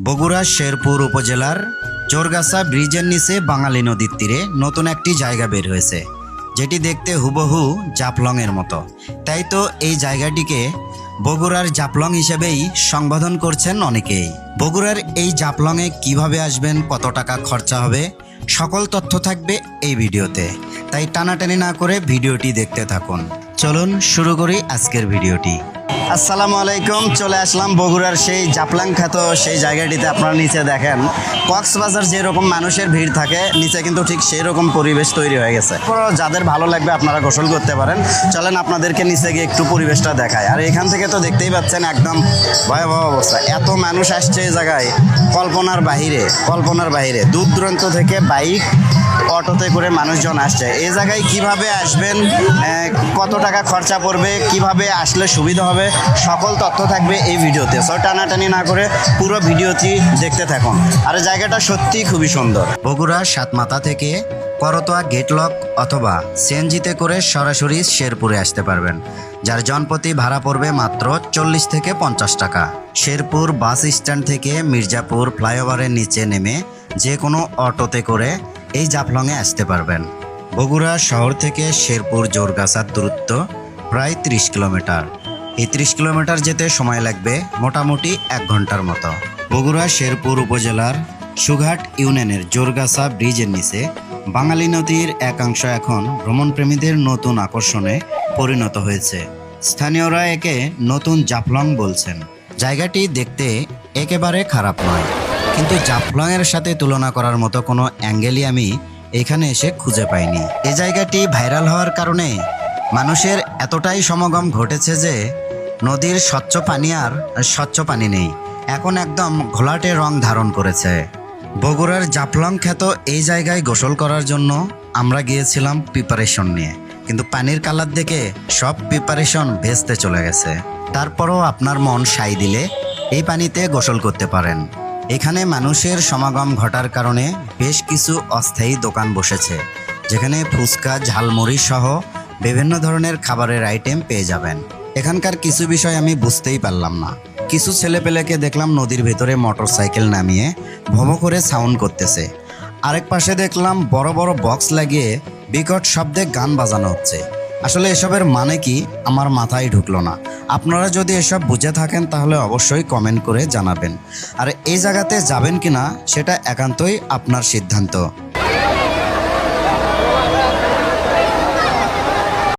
বগুড়া শেরপুর উপজেলার চোরগাছা ব্রিজের নিচে বাঙালি নদীর তীরে নতুন একটি জায়গা বের হয়েছে, যেটি দেখতে হুবহু জাফলংয়ের মতো। তাই তো এই জায়গাটিকে বগুড়ার জাফলং হিসেবেই সংবোধন করছেন অনেকেই। বগুড়ার এই জাফলংয়ে কীভাবে আসবেন, কত টাকা খরচা হবে, সকল তথ্য থাকবে এই ভিডিওতে। তাই টানাটানি না করে ভিডিওটি দেখতে থাকুন। চলুন শুরু করি আজকের ভিডিওটি। আসসালামু আলাইকুম, চলে আসলাম বগুড়ার সেই জাপলাং খ্যাত সেই জায়গাটিতে। আপনারা নিচে দেখেন, কক্সবাজার যেরকম মানুষের ভিড় থাকে, নিচে কিন্তু ঠিক সেই রকম পরিবেশ তৈরি হয়ে গেছে। যাদের ভালো লাগবে, আপনারা গোসল করতে পারেন। চলেন আপনাদেরকে নিচে গিয়ে একটু পরিবেশটা দেখায় আর এখান থেকে তো দেখতেই পাচ্ছেন একদম ভয়াবহ অবস্থা। এত মানুষ আসছে এই জায়গায়, কল্পনার বাহিরে কল্পনার বাহিরে। দূর দূরান্ত থেকে বাইক, অটোতে করে মানুষজন আসছে। এই জায়গায় কীভাবে আসবেন কত টাকা খরচা পড়বে, কীভাবে আসলে সুবিধা হবে? সকল তথ্য থাকবে এই ভিডিওতে। সো টানাটানি না করে পুরো ভিডিওটি দেখতে থাকুন। আর জায়গাটা সত্যিই খুবই সুন্দর। বগুড়া সাতমাথা থেকে করতোয়া গেটলক অথবা সিএনজিতে করে সরাসরি শেরপুরে আসতে পারবেন। যার জনপ্রতি ভাড়া পড়বে মাত্র চল্লিশ থেকে পঞ্চাশ টাকা। শেরপুর বাস স্ট্যান্ড থেকে মির্জাপুর ফ্লাইওভারের নিচে নেমে যে কোনো অটোতে করে এই জাফলংয়ে আসতে পারবেন। বগুড়া শহর থেকে শেরপুর জোরগাছার দূরত্ব প্রায় ত্রিশ কিলোমিটার। এই ত্রিশ কিলোমিটার যেতে সময় লাগবে মোটামুটি এক ঘণ্টার মতো। বগুড়া, শেরপুর উপজেলার সুঘাট ইউনিয়নের জোরগাছা ব্রিজের নিচে বাঙালি নদীর একাংশ এখন ভ্রমণপ্রেমীদের নতুন আকর্ষণে পরিণত হয়েছে। স্থানীয়রা একে নতুন জাফলং বলছেন। জায়গাটি দেখতে একেবারে খারাপ নয়, কিন্তু জাফলংয়ের সাথে তুলনা করার মতো কোনো অ্যাঙ্গেলই আমি এখানে এসে খুঁজে পাইনি। এই জায়গাটি ভাইরাল হওয়ার কারণে মানুষের এতটাই সমাগম ঘটেছে যে নদীর স্বচ্ছ পানি আর স্বচ্ছ পানি নেই। এখন একদম ঘোলাটে রং ধারণ করেছে। বগুড়ার জাফলং খ্যাত এই জায়গায় গোসল করার জন্য আমরা গিয়েছিলাম প্রিপারেশন নিয়ে। কিন্তু পানির কালার দেখে সব প্রিপারেশন ভেস্তে চলে গেছে। তারপরও আপনার মন সাই দিলে এই পানিতে গোসল করতে পারেন। এখানে মানুষের সমাগম ঘটার কারণে বেশ কিছু অস্থায়ী দোকান বসেছে, যেখানে ফুচকা, ঝালমুড়ি সহ বিভিন্ন ধরনের খাবারের আইটেম পেয়ে যাবেন। এখানকার কিছু বিষয় আমি বুঝতেই পারলাম না। কিছু ছেলেপেলেকে দেখলাম নদীর ভেতরে মোটর সাইকেল নামিয়ে ভমো করে সাউন্ড করতেছে। আরেক পাশে দেখলাম বড় বড় বক্স লাগিয়ে বিকট শব্দে গান বাজানো হচ্ছে। আসলে এসবের মানে কি আমার মাথায় ঢুকলো না। আপনারা যদি এসব বুঝে থাকেন তাহলে অবশ্যই কমেন্ট করে জানাবেন। আর এই জায়গাতে যাবেন কিনা সেটা একান্তই আপনার সিদ্ধান্ত।